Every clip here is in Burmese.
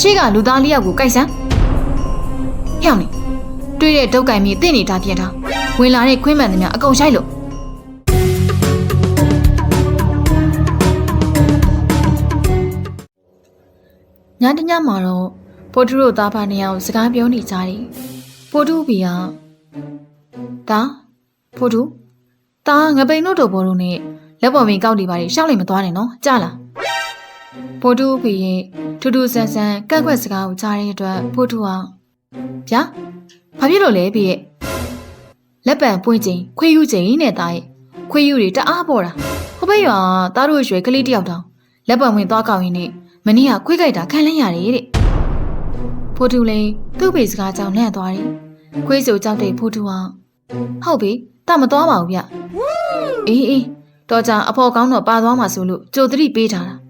ရှိကလူသားလေးယောက်ကိုကြိုက်စမ်းဟဲ့အောင်လေတွေ့တဲ့ဒုတ်ကင်မြေတင့်နေတာပြင်ထားဝင်လာတဲ့ခွင်းမှန်သမျှအကုန်ရှိုက်လို့ညတညမှာတော့ပိုတူတို့သားဖာနှစ်ယောက်စကားပြောနေကြတယ်ပိုတူဘီကဒါပိုတူဒါငပိန်တို့တို့ဘောတို့နဲ့လက်ပေါ်မင်းကောက်နေပါလေရှောက်လိုက်မသွားနဲ့နော်ကြားလား ဖိုတူဖေရဲ့ထူးထူးဆန်းဆန်းကက်ကွက်စကားကိုကြားတဲ့အတွက်ဖိုတူဟာဗျာဘာဖြစ်လို့လဲဖေရဲ့လက်ပံပွင့်ချိန်ခွေးယူချိန်နဲ့တာရဲ့ခွေးယူတွေတအားပေါ်တာဟိုဘက်ရွာသားတို့ရွှေကလေးတယောက်တောင်လက်ပံဝင်သွားကောက်ရင်းနဲ့မနေ့ကခွေးကြိုက်တာခံလိုက်ရတယ်တဲ့ဖိုတူလည်းသူ့ဖေစကားကြောင့်လန့်သွားတယ်ခွေးဆိုကြောက်တဲ့ဖိုတူဟာဟုတ်ပြီတမသွားပါဘူးဗျအေးအေးတော့ကြအဖော်ကောင်းတော့ပါသွားမှာဆိုလို့ကြိုသတိပေးထားတာ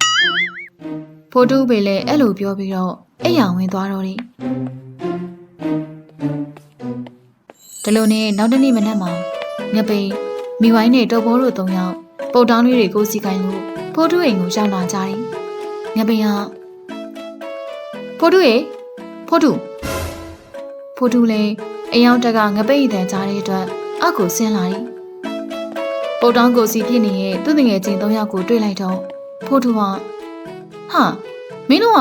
ဖိုတူပဲလည်းအဲ့လိုပြောပြီးတော့အိယာဝင်သွားတော့တယ်ဒီလိုနဲ့နောက်တစ်နေ့မနက်မှာငပိန်မိဝိုင်းနဲ့တော်ဘောတို့သုံးယောက်ပုတ်တောင်းလေးတွေကိုစီကိုင်းလို့ဖိုတူအိမ်ကိုရောက်လာကြတယ်ငပိန်ကဖိုတူရေဖိုတူဖိုတူလည်းအိမ်ရောက်တက်ကငပိန်အတန်ကြားတဲ့အတွက်အောက်ကိုဆင်းလာတယ်ပုတ်တောင်းကိုစီဖြစ်နေတဲ့သူ့ငယ်ချင်းသုံးယောက်ကိုတွေ့လိုက်တော့ဖိုတူက ဟာမင်းတို့က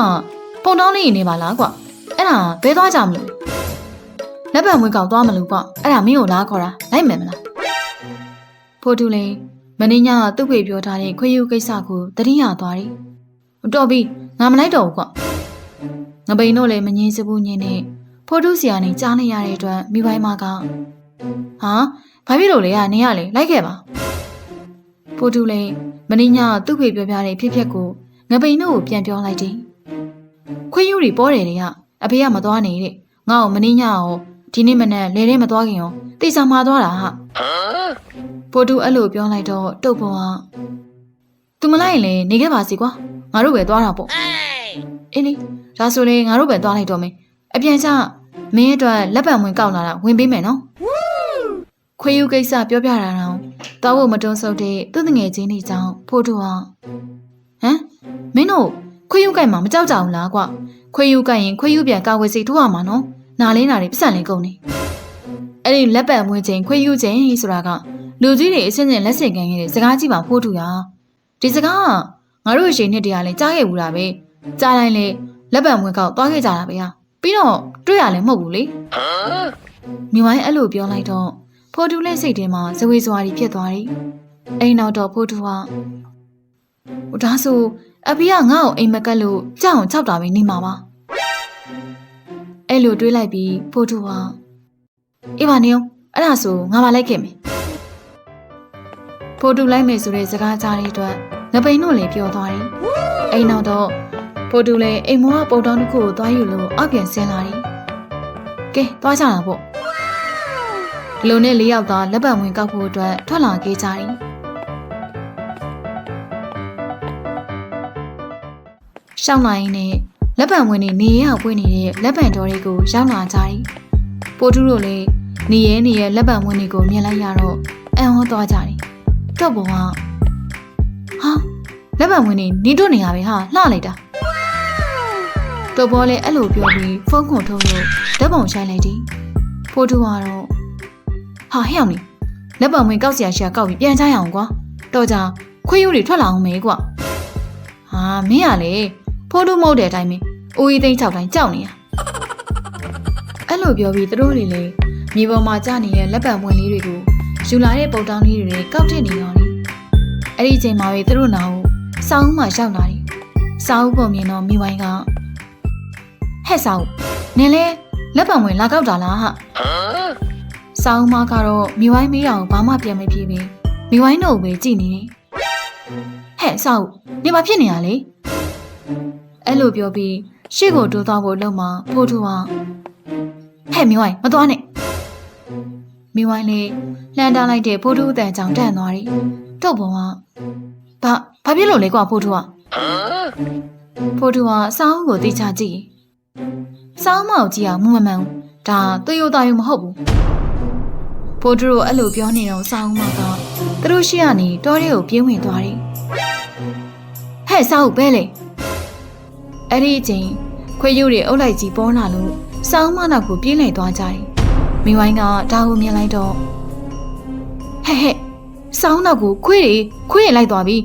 ပုံတောင်းလေးနေပါလားကွာအဲ့ဒါဘဲသွားကြမလို့လက်ပံဝင်ကောက်သွားမလို့ကွာအဲ့ဒါမင်းကိုလားခေါ်တာလိုက်မယ်မလားဖိုတူလေးမင်းညကသူ့ဖေပြောထားတဲ့ခွေးယူကိစ္စကိုတတိယသွားတယ်တော်ပြီငါမလိုက်တော့ဘူးကွာငပိန်တို့လည်းမငင်းစဘူးညင်းနဲ့ဖိုတူစီကနေကြားနေရတဲ့အတွက်မိပိုင်းမကဟာဘာဖြစ်လို့လဲကနင်းရလေလိုက်ခဲ့ပါဖိုတူလေးမင်းညကသူ့ဖေပြောပြတဲ့ဖြစ်ဖြစ်ကို ငပိန်တို့ကိုပြန်ပြောလိုက်တယ်။ခွေးယူတွေပေါ်တယ်တွေကအဖေကမသွားနေတဲ့ငါ့ကိုမနှင်းညအောင်ဒီနေ့မနက်လေထဲမသွားခင်ရောတိစာမှာသွားတာဟာ။ပိုတူအဲ့လိုပြောလိုက်တော့တုတ်ပေါ်ကသူမလိုက်ရင်လည်းနေခဲ့ပါစီကွာငါတို့ပဲသွားတာပေါ့။အေးလေဒါဆိုလေငါတို့ပဲသွားလိုက်တော့မယ်။အပြန်ချမင်းအတွက်လက်ပံဝင်ကောက်လာတာဝင်ပေးမယ်နော်။ခွေးယူကိစ္စပြောပြတာတော့တောက်ဖို့မတွန်းဆုပ်တဲ့သူ့ငယ်ချင်းတွေကြောင့်ဖိုတူဟာဟမ် မင်းတို့ခွေးယူကိုက်မှာမကြောက်ကြဘူးလားကွခွေးယူကိုက်ရင်ခွေးယူပြန်ကာဝယ်စီထိုးရမှာနော်နာလေးနာလေးပတ်စံလေးကုန်နေအဲ့ဒီလက်ပတ်မွေးချိန်ခွေးယူချိန်ဆိုတာကလူကြီးတွေအချင်းချင်းလက်ဆင့်ကမ်းခဲ့တဲ့စကားကြည့်ပါဖိုးထူရဒီစကားကငါတို့ရှင်နှစ်တရာလဲကြားခဲ့ဘူးလားပဲကြားတိုင်းလေလက်ပတ်မွေးကောက်သွားခဲ့ကြတာပဲဟာပြီးတော့တွေ့ရလဲမဟုတ်ဘူးလေမိမိုင်းအဲ့လိုပြောလိုက်တော့ဖိုးထူလက်စိတ်ထဲမှာဇဝေဇဝါကြီးဖြစ်သွားတယ်အိမ်နောက်တော့ဖိုးထူကဟိုဒါဆို အဖေကငါ့ကိုအိမ်မကက်လို့ကြောက်အောင်ကြောက်တာပဲနေမှာပါအဲ့လိုတွေးလိုက်ပြီးဖိုးတူဟာအေးပါနေအောင်အဲ့ဒါဆိုငါပါလိုက်ခဲ့မယ်ဖိုးတူလိုက်မယ်ဆိုတဲ့စကားကြားတဲ့အတွက်ငပိန်တို့လည်းပြောသွားတယ်အိမ်နောက်တော့ဖိုးတူလည်းအိမ်မောကပုံတောင်းတစ်ခုကိုသွားယူလို့အောက်ပြန်ဆင်းလာတယ်ကဲသွားကြတာပေါ့ဒီလိုနဲ့လေးယောက်သားလက်ပတ်ဝင်ကောက်ဖို့အတွက်ထွက်လာခဲ့ကြတယ် ရှောင်းလာရင်းနဲ့လက်ပံဝင်နေနေရအောင်ပွင့်နေတဲ့လက်ပံတော်တွေကိုရောက်လာကြတယ်။ပိုတူတို့လည်းနေရဲနေရဲလက်ပံဝင်တွေကိုမြင်လိုက်ရတော့အံ့ဩသွားကြတယ်။တော့ဘုံကဟာလက်ပံဝင်နေနေတို့နေရပဲဟာလှလိုက်တာ။တော့ဘောလည်းအဲ့လိုပြောပြီးဖုန်းခွန်ထုတ်လို့ဓာတ်ပုံရှိုင်းလိုက်တယ်။ဖိုတူကတော့ဟာဟဲ့အောင်လေလက်ပံဝင်ကောက်စရာရှာကောက်ပြီးပြန်ချရအောင်ကွာ။တော့ကြခွေးယူတွေထွက်လာအောင်မေကွာ။ဟာမင်းကလေ ဖိုးတူးမဟုတ်တဲ့အတိုင်းပဲအိုးကြီးသိန်း6တိုင်းကြောက်နေရအဲ့လိုပြောပြီးသူတို့တွေလည်းမြေပေါ်မှာကျနေတဲ့လက်ပံပွင့်လေးတွေကိုယူလာတဲ့ပုံတောင်းလေးတွေကောက်ထစ်နေရောလေအဲ့ဒီအချိန်မှာပဲသူတို့နာကိုစောင်းမှရောက်လာတယ်စောင်းပုံမြင်တော့မိဝိုင်းကဟဲ့စောင်းနင်လဲလက်ပံဝင်လာကောက်တာလားဟာစောင်းမကတော့မိဝိုင်းမေးတာကိုဘာမှပြန်မပြေဘူးမိဝိုင်းတို့ပဲကြည်နေတယ်ဟဲ့စောင်းနေမဖြစ်နေရလေ အဲ့လိုပြောပြီးရှေ့ကိုတိုးသွားဖို့လုံမှာဖိုးထူဟာဟဲ့မင်းဝိုင်းမသွားနဲ့မင်းဝိုင်းလေးလှမ်းတားလိုက်တဲ့ဖိုးထူအတန်ကြောင့်တန့်သွားတယ်တုတ်ပုံကဘာဘာဖြစ်လို့လဲကွာဖိုးထူကဖိုးထူဟာစောင်းကိုတိချကြည့်စောင်းမောက်ကြီးအောင်မမမှန်ဘူးဒါသွေးရိုးသားရိုးမဟုတ်ဘူးဖိုးထူတို့အဲ့လိုပြောနေတော့စောင်းမောက်ကသူတို့ရှိကနေတောထဲကိုပြင်းဝင်သွားတယ်ဟဲ့စောင်းဘဲလေ အဲ့ဒီအချိန်ခွေးယူတွေအုပ်လိုက်ကြီးပေါ်လာလို့စောင်းမနောက်ကိုပြေးလိုက်သွားကြတယ်မိဝိုင်းကဒါကိုမြင်လိုက်တော့ဟဲ့ဟဲ့စောင်းနောက်ကိုခွေးတွေခွေးတွေလိုက်သွားပြီ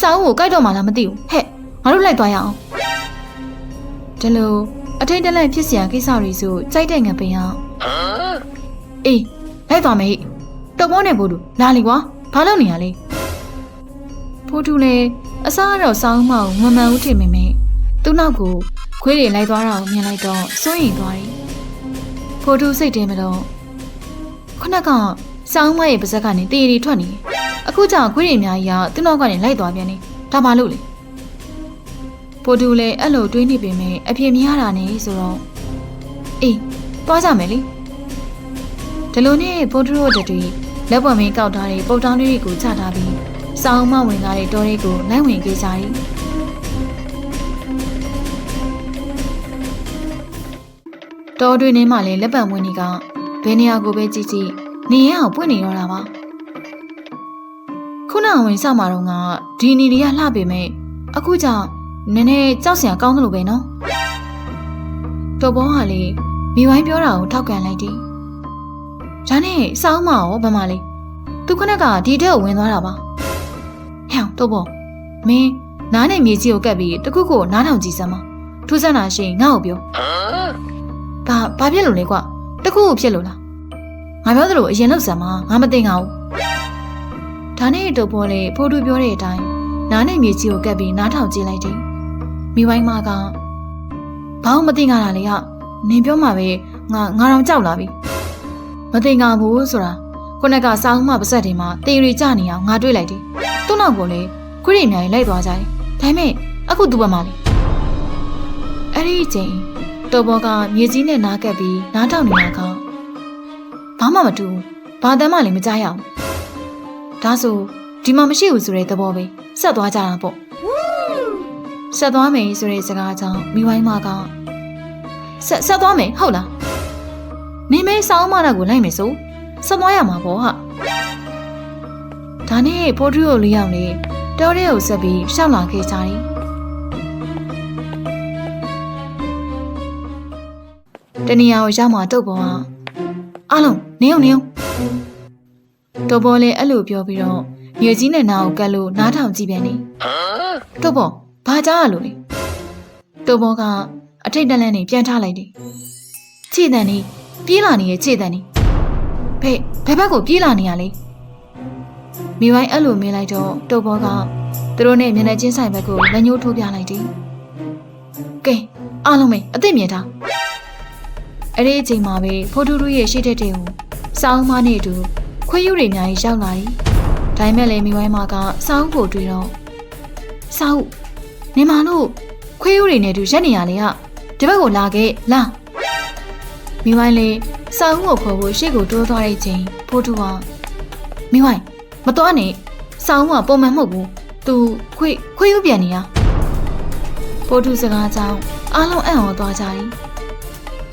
စောင်းကိုကြိုက်တော့မှလားမသိဘူးဟဲ့ငါတို့လိုက်သွားရအောင်ဒီလိုအထိတ်တလဲဖြစ်စရာကိစ္စတွေဆိုကြိုက်တဲ့ငပင်ဟာအေးလိုက်သွားမယ်ဟိတော့ဘောနဲ့ဘို့တူလာလီကွာဘာလုပ်နေရလဲဖိုးတူလည်းအစားတော့စောင်းမအောင်မမှန်ဘူးထင်မိမယ် သူ့နောက်ကိုခွေးတွေလိုက်သွားတာကိုမြင်လိုက်တော့စိုးရိမ်သွားတယ်ဖိုးတူစိတ်ထဲမှာတော့ခုနကစောင်းမရဲ့ပါဇက်ကနေတေးရီထွက်နေတယ်အခုကျခွေးတွေအများကြီးကသူ့နောက်ကနေလိုက်သွားပြန်နေဒါမှလို့လေဖိုးတူလည်းအဲ့လိုတွေးနေပေမဲ့အပြေမရတာနဲ့ဆိုတော့အေးသွားကြမယ်လေဒီလိုနဲ့ဖိုးတူတို့တူလက်ပေါ်မင်းကောက်ထားတဲ့ပုတ်တောင်းလေးတွေကိုချထားပြီးစောင်းမဝင်လာတဲ့တောလေးကိုလိုက်ဝင်ခဲ့ကြတယ် တောတွင်ထဲမှာလည်းလက်ပံဝင်တွေကဘယ်နေရာကိုပဲကြည့်ကြည့်နေရအောင်ပွင့်နေတော့တာပါခုနကဝင်စမှာတော့ကဒီနေတွေကလှပေမဲ့အခုကျနည်းနည်းကြောက်စရာကောင်းတယ်လို့ပဲနော်တော်ဘောကလေမိဝိုင်းပြောတာကိုထောက်ကန်လိုက်တယ်ဒါနဲ့စောင်းမရောဘာမှလေသူခုနကဒီတဲ့ကိုဝင်သွားတာပါဟဲ့တော်ဘောမင်းနားနဲ့မြေကြီးကိုကပ်ပြီးတခုခုနားထောင်ကြည့်စမ်းမထူးဆန်းတာရှိရင်ငါ့ကိုပြော ဘာဘာဖြစ်လို့လဲကွာတခုခုဖြစ်လို့လားငါပြောသလိုအရင်လောက်စမ်းမငါမသိငါဘူးဒါနဲ့တော်ဘောလေဖိုးတူပြောတဲ့အတိုင်းနားနဲ့မြေကြီးကိုကပ်ပြီးနားထောင်ကြည့်လိုက်တယ်မိဝိုင်းမကဘာမှမသိငါတာလေကနင်ပြောမှပဲငါငါတော့ကြောက်လာပြီမသိငါဘူးဆိုတာခုနကစောင်းမပါဆက်တွေမှာတေရီကြနေအောင်ငါတွေ့လိုက်တယ်သူ့နောက်ကိုလေခွေးရီအများကြီးလိုက်သွားကြတယ်ဒါပေမဲ့အခုသူ့ဘက်မှာလေအဲ့ဒီအချိန် တော်ဘောကမြေကြီးနဲ့နားကပ်ပြီးနားထောင်နေတာကဘာမှမတူဘူးဘာတမ်းမှလည်းမကြားရအောင်ဒါဆိုဒီမှာမရှိဘူးဆိုတဲ့သဘောပဲဆက်သွားကြတာပေါ့ဆက်သွားမယ်ဆိုတဲ့စကားကြောင့်မိဝိုင်းမကဆက်ဆက်သွားမယ်ဟုတ်လားမင်းမဲစောင်းမနာကိုလိုက်မယ်ဆိုဆက်သွားရမှာပေါ့ဟာဒါနဲ့ပိုးထူကိုလေးယောက်နေတောထဲကိုဆက်ပြီးရှောက်လာခဲ့ကြတယ် တနေရာကိုရောက်မှတုတ်ပေါ်ကအားလုံးနေအောင်နေအောင်တော်ပေါ်လည်းအဲ့လိုပြောပြီးတော့မြေကြီးနဲ့နားကိုကတ်လို့နားထောင်ကြည့်ပြန်နေတုတ်ပေါ်ဘာကြားရလို့လဲတုတ်ပေါ်ကအထိတ်တလန့်နေပြန်ထားလိုက်တယ်ခြေတန်နေပြေးလာနေတဲ့ခြေတန်နေဖေဘယ်ဘက်ကိုပြေးလာနေရလဲမိဝိုင်းအဲ့လိုမြင်လိုက်တော့တုတ်ပေါ်ကသူတို့နဲ့မျက်နှာချင်းဆိုင်ဘက်ကိုလက်ညှိုးထိုးပြလိုက်တယ်ကဲအားလုံးပဲအသိမြင်ထား အဲ့ဒီအချိန်မှာပဲဖိုတူတူရဲ့ရှေ့တက်တဲ့ကိုစောင်းမနဲ့အတူခွေးယူတွေအများကြီးရောက်လာတယ်ဒါပေမဲ့လည်းမိဝိုင်းမကစောင်းကိုတွေ့တော့စောင်းနေမလို့ခွေးယူတွေနဲ့အတူရက်နေရလေကဒီဘက်ကိုလာခဲ့လာမိဝိုင်းလေးစောင်းကိုခေါ်ဖို့ရှေ့ကိုတိုးသွားတဲ့အချိန်ဖိုတူကမိဝိုင်းမတော်နဲ့စောင်းကပုံမှန်မဟုတ်ဘူးသူခွေးခွေးယူပြန်နေရဖိုတူစကားကြောင့်အားလုံးအံ့ဩသွားကြတယ်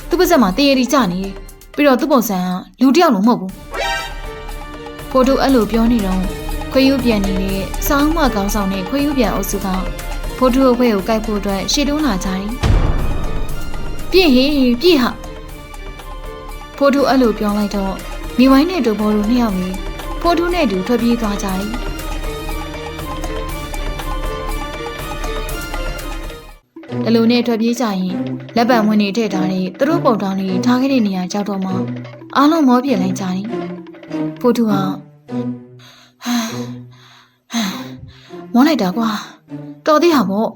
သူ့ပါစက်မှာတရေရီကြနေပြီးတော့သူ့ပုံစံကလူတစ်ယောက်လုံးမဟုတ်ဘူးဖိုတိုအဲ့လိုပြောနေတော့ခွေးယူပြန်နေတဲ့စောင်းမကောင်းဆောင်တဲ့ခွေးယူပြန်အုပ်စုကဖိုတိုအဖွဲကိုကိုက်ဖို့အတွက်ရှေ့တွန်းလာကြတယ်ပြည့်ဟေးပြည့်ဟာဖိုတိုအဲ့လိုပြောလိုက်တော့မိဝိုင်းနဲ့တူဘောတို့နှစ်ယောက်ကြီးဖိုတိုနဲ့တူထွက်ပြေးသွားကြတယ် ဒီလိုနဲ့ထွက်ပြေးကြရင်လက်ပံဝင်နေထည့်ထားတဲ့သူတို့ပုံတောင်းလေးထားခဲ့တဲ့နေရာကြောက်တော့မှအားလုံးမောပြစ်လိုက်ကြတယ်။ဖိုတူဟာမောလိုက်တာကွာတော်သေးဟာပေါ့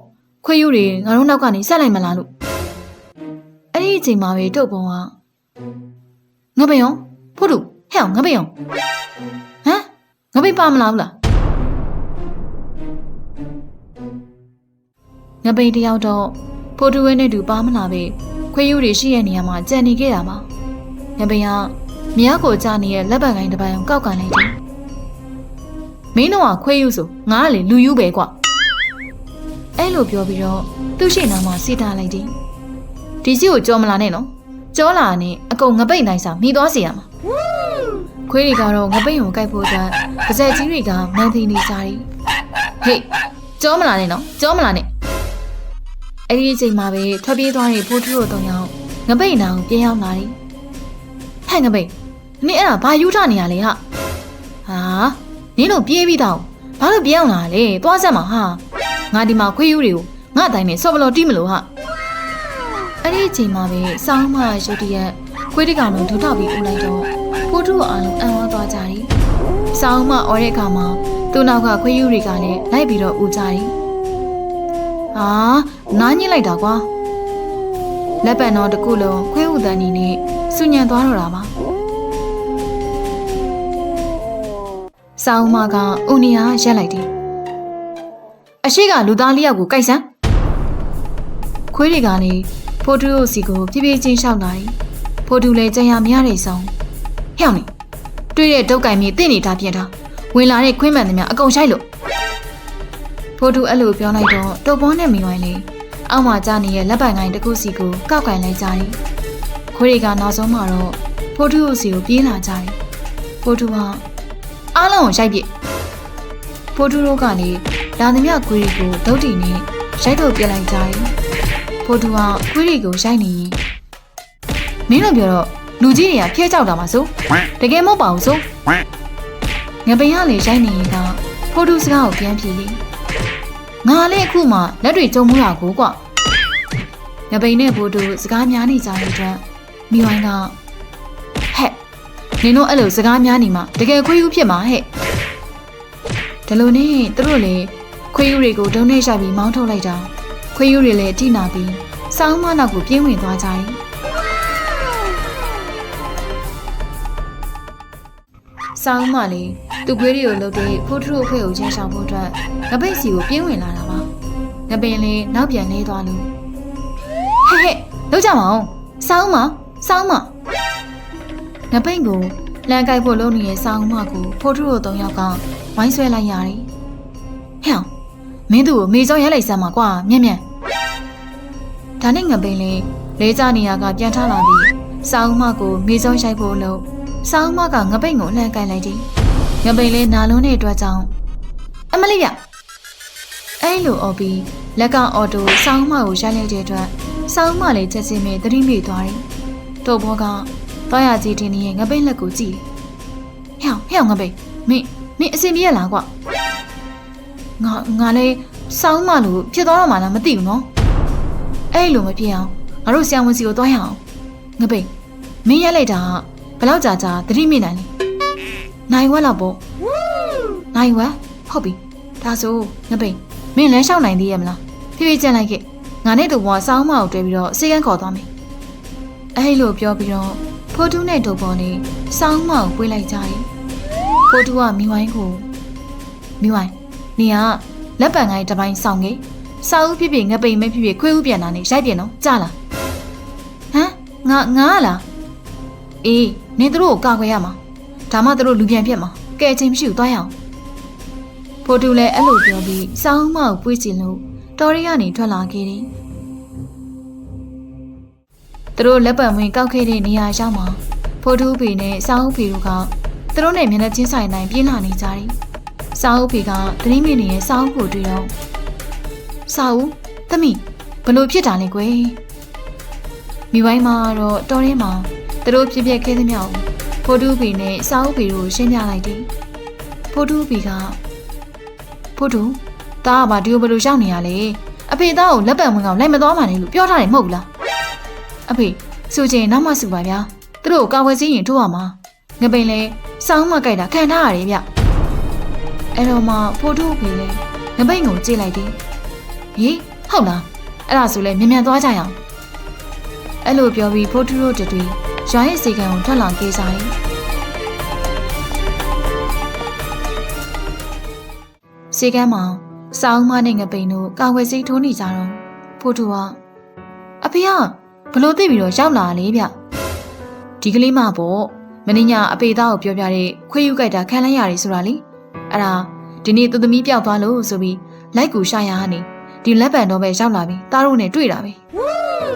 ခွေးယူတွေငါတို့နောက်ကနေဆက်လိုက်မလားလို့အဲ့ဒီအချိန်မှာပဲတုတ်ပုံကငပိယုံဖိုတူဟဲ့ငပိယုံဟမ်ငပိပါမလားဘူးလား ငပိတယောက်တော့ဖိုတူဝဲနဲ့တူပါမလာပဲခွေးယူတွေရှိတဲ့နေရာမှာကြံနေခဲ့တာပါငပိကမြောက်ကိုကြားနေတဲ့လက်ပံကိုင်းတစ်ပိုင်းကိုကောက်ကန်လိုက်တယ်မင်းတို့ကခွေးယူဆိုငါကလေလူယူပဲကွအဲ့လိုပြောပြီးတော့သူ့ရှိနာမှာစီတာလိုက်တယ်ဒီကြီးကိုကြောမလာနဲ့နော်ကြောလာနဲ့အကုန်ငပိတ်နိုင်စာမိသွားစေရမှာခွေးတွေကတော့ငပိတ်ကိုကိုက်ဖို့အတွက်ပါဇက်ကြီးတွေကမန်သိနေကြတယ်ဟေးကြောမလာနဲ့နော်ကြောမလာနဲ့ အဲ့ဒီအချိန်မှာပဲထွက်ပြေးသွားတဲ့ဖိုးထူးတို့သုံးယောက်ငပိတ်နာကိုပြန်ရောက်လာတယ်ဟဲ့ငပိတ်နင်အဲ့ဒါဘာယူထနေရလဲဟာဟာနင်တို့ပြေးပြီးတော့ဘာလို့ပြေးအောင်လာလဲသွားစမ်းပါဟာငါဒီမှာခွေးယူတွေကိုငါအတိုင်းနဲ့ဆော့ဘလော်တီးမလို့ဟာအဲ့ဒီအချိန်မှာပဲစောင်းမရုတ်တရက်ခွေးတကောင်တို့ဒုထောက်ပြီးဦးလိုက်တော့ဖိုးထူးအားလုံးအံ့ဩသွားကြတယ်စောင်းမအော်တဲ့အခါမှာသူ့နောက်ကခွေးယူတွေကလည်းလိုက်ပြီးတော့ဦးကြတယ် ဟာနားညစ်လိုက်တာကွာလက်ပံတော်တစ်ခုလုံးခွေးဥတန်နီနဲ့စူညံသွားတော့တာပါစောင်းမကဦးနီယာရက်လိုက်တယ်အရှိကလူသားလေးယောက်ကိုကြိုက်စမ်းခွေးတွေကလည်းဖိုတူကိုစီကိုပြပြချင်းရှောက်လာတယ်ဖိုတူလည်းကြံရမရတဲ့ဆောင်ဟဲ့အောင်နေတွေ့တဲ့ဒုတ်ကင်မြေတင့်နေတာပြင်တာဝင်လာတဲ့ခွင်းမှန်သမျှအကုန်ရှိုက်လို့ ဖိုတူအဲ့လိုပြောလိုက်တော့တုပ်ပေါ်နဲ့မိဝိုင်းလေးအောက်မှာကြာနေတဲ့လက်ပိုင်ကိုင်းတစ်ခုစီကိုကောက်ကင်လိုက်ကြတယ်ခွေးတွေကနောက်ဆုံးမှာတော့ဖိုတူကိုစီကိုပြေးလာကြတယ်ဖိုတူကအားလုံးကိုရှိုက်ပြစ်ဖိုတူတို့ကလည်းလာသမျှခွေးတွေကိုဒုတ်တီနဲ့ရိုက်ထုတ်ပြလိုက်ကြတယ်ဖိုတူကခွေးတွေကိုရိုက်နေရင်မင်းတို့ပြောတော့လူကြီးတွေကဖျက်ကြောက်တာပါဆိုတကယ်မဟုတ်ပါဘူးဆိုငပိန်ကလေရိုက်နေရင်ကဖိုတူစကားကိုပြန်ပြေးလေ ငါလည်းအခုမှလက်တွေကြုံမှုတာကိုကွငပိန်နဲ့ဖိုတူစကားများနေကြတဲ့အတွက်မိဝိုင်းကဟဲ့နင်တို့အဲ့လိုစကားများနေမှတကယ်ခွေးယူဖြစ်မှာဟဲ့ဒီလိုနဲ့သူတို့လေခွေးယူတွေကိုဒုံနဲ့ရှိုက်ပြီးမောင်းထုတ်လိုက်တာခွေးယူတွေလည်းအထိနာပြီးစောင်းမနောက်ကိုပြင်းဝင်သွားကြတယ်စောင်းမလေး သူ့ခွေးတွေကိုလှုပ်တဲ့ဖိုးထရုအဖွဲကိုချင်းဆောင်ဖို့အတွက်ငပိတ်စီကိုပြင်းဝင်လာတာပါငပိန်လေးနောက်ပြန်နေသွားလို့ဟဲ့ဟဲ့လောက်ကြမအောင်စောင်းမစောင်းမငပိန်ကိုလမ်းကိုက်ဖို့လုပ်နေတဲ့စောင်းမကိုဖိုးထရုတို့သုံးယောက်ကဝိုင်းဆွဲလိုက်ရတယ်ဟဲ့အောင်မင်းသူ့ကိုမေကြောင်းရိုက်လိုက်စမ်းပါကွာမြက်မြက်ဒါနဲ့ငပိန်လေးလေးကြနေရကပြန်ထလာပြီးစောင်းမကိုမေကြောင်းရိုက်ဖို့လုပ်စောင်းမကငပိန်ကိုလှမ်းကိုက်လိုက်တယ် ငပိန်လေးနာလုံးတဲ့အတွက်ကြောင့်အမလေးရအဲ့လိုអော်ပြီးလက်ကအော်တိုစောင်းမကိုရိုက်လိုက်တဲ့အတွက်စောင်းမလေးချက်ချင်းပဲသတိမိသွားတယ်တို့ဘောကသွားရကြီးတင်နေရဲ့ငပိန်လက်ကိုကြည့်ဟဲ့ဟဲ့ငပိန်မင်းမင်းအစင်ပြေရလားကွာငါငါလည်းစောင်းမလို့ဖြစ်သွားတော့မှလားမသိဘူးနော်အဲ့လိုမဖြစ်အောင်ငါတို့ဆရာဝန်စီကိုသွားရအောင်ငပိန်မင်းရက်လိုက်တာဘယ်လောက်ကြာကြာသတိမိနိုင်လဲ နိုင်ဝက်လောက်ပေါ့နိုင်ဝက်ဟုတ်ပြီဒါဆိုငပိန်မင်းလမ်းလျှောက်နိုင်သေးရဲ့မလားဖြည်းဖြည်းကြံလိုက်ခဲ့ငါနဲ့သူ့ဘွားစောင်းမကိုတွဲပြီးတော့စေကန်းခေါ်သွားမယ်အဲ့လိုပြောပြီးတော့ဖိုးတူးနဲ့ဒုတ်ပေါ်နဲ့စောင်းမကိုပွေးလိုက်ကြတယ်ဖိုးတူးကမိဝိုင်းကိုမိဝိုင်းနေကလက်ပံကိုင်းတစ်ပိုင်းဆောင်ခဲ့စာအုပ်ဖြစ်ဖြစ်ငပိန်မဲဖြစ်ဖြစ်ခွေးဥပြန်တာနဲ့ရိုက်ပြန်တော့ကြားလားဟမ်ငါငါလားအေးနင်တို့ကိုကာကွယ်ရမှာ ဒါမှတို့လူပြန်ဖြစ်မှာကဲအချင်းမရှိဘူးသွားရအောင်ဖိုတူလည်းအဲ့လိုပြောပြီးစောင်းမကိုပွေးချင်လို့တော်ရီကနေထွက်လာခဲ့တယ်သူတို့လက်ပံဝင်ကောက်ခဲ့တဲ့နေရာရောက်မှာဖိုတူပီနဲ့စောင်းဖီတို့ကသူတို့နဲ့မျက်နှာချင်းဆိုင်တိုင်းပြေးလာနေကြတယ်စောင်းဖီကသတိမင်းနေရဲ့စောင်းကိုတွေ့တော့စောင်းသမီးဘလို့ဖြစ်တာလဲကွယ်မိဝိုင်းမှာတော့တော်ရင်းမှာသူတို့ဖြစ်ဖြစ်ခဲ့သမျှကို ဖိုတူပီနဲ့စောင်းဖီတို့ရှင်းပြလိုက်တယ်ဖိုတူပီကဖိုတူတားကဘာဒီကိုဘလို့ရောက်နေရလဲအဖေသားကိုလက်ပံဝင်ကောင်လိုက်မသွားမှလည်းလို့ပြောထားတယ်မဟုတ်ဘူးလားအဖေဆိုချင်နောက်မှစုပါဗျာသူတို့ကိုကာဝယ်စည်းရင်ထိုးရမှာငပိန်လဲစောင်းမကြိုက်တာခံထားရတယ်ဗျအဲ့တော့မှဖိုတူဖေလဲငပိန်ကိုကြည့်လိုက်တယ်ဟေးဟုတ်လားအဲ့ဒါဆိုလဲမြန်မြန်သွားကြရအောင်အဲ့လိုပြောပြီးဖိုတူတို့တတွေ ရွာရဲ့စီကံကိုထွက်လာခဲ့ကြတယ်စီကံမှာစောင်းမနဲ့ငပိန်တို့ကာဝယ်စည်းထိုးနေကြတော့ဖိုတူကအဖေကဘလို့သိပြီးတော့ရောက်လာလေဗျဒီကလေးမပေါ့မင်းညာအပေသားကိုပြောပြတဲ့ခွေးယူကြိုက်တာခံလိုက်ရတယ်ဆိုတာလေအဲ့ဒါဒီနေ့သူသမီးပြောက်သွားလို့ဆိုပြီးလိုက်ကူရှာရဟနေဒီလက်ပံတော့ပဲရောက်လာပြီတားတို့နဲ့တွေ့တာပဲ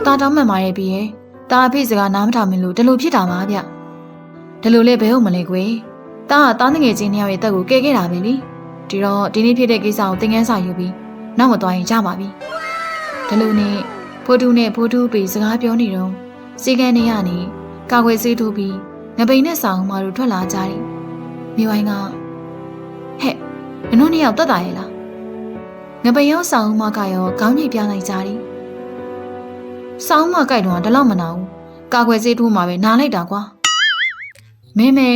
တားတောင်းမှန်ပါရဲ့ပြီးရဲ့ တားအဖေစကားနားမထောင်မလို့ဒီလိုဖြစ်တာပါဗျဒီလိုလဲဘယ်ဟုတ်မလဲကွယ်တားကတားငငယ်ချင်းနှစ်ယောက်ရဲ့တက်ကိုကဲခဲ့တာပဲလေဒီတော့ဒီနေ့ဖြစ်တဲ့ကိစ္စကိုသင်ခန်းစာယူပြီးနောက်မသွားရင်ကြပါပြီဟဒါလိုနဲ့ဖိုးတူနဲ့ဖိုးတူပြီးစကားပြောနေတော့စီကန်းနေရနေကာကွယ်ဆေးထိုးပြီးငပိန်နဲ့ဆောင်မတို့ထွက်လာကြတယ်မိဝိုင်းကဟဲ့မနှုတ်နှစ်ယောက်တက်တာရဲ့လားငပိန်ရောဆောင်မကရောခေါင်းညိပြလိုက်ကြတယ် ဆောင်မကြိုက်တော့တလောက်မနာဘူးကာကွယ်ဆေးထိုးမှာပဲနားလိုက်တာကွာမင်းမဲ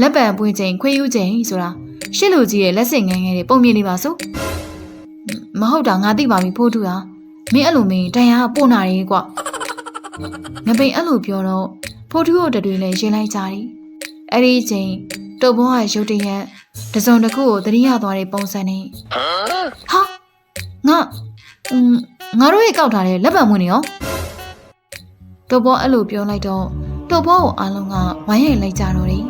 လက်ပံပွင့်ချိန်ခွေးယူချိန်ဆိုတာရှစ်လူကြီးရဲ့လက်စင်ငယ်ငယ်တွေပုံမြင်နေပါစို့မဟုတ်တာငါသိပါပြီဖိုးတူဟာမင်းအဲ့လိုမင်းတရားပို့နာတယ်ကွငပိန်အဲ့လိုပြောတော့ဖိုးတူတို့တွေလည်းရင်လိုက်ကြတယ်အဲ့ဒီအချိန်တုတ်ဘောကရုတ်တရက်တစုံတစ်ခုကိုသတိရသွားတဲ့ပုံစံနဲ့ဟာငါอืมငါတို့ရဲ့ကောက်ထားတဲ့လက်ပံမွေးနေရော တုတ်ဘောအဲ့လိုပြောလိုက်တော့တုတ်ဘောကိုအားလုံးကဝိုင်းရိုက်လိုက်ကြတော့တယ်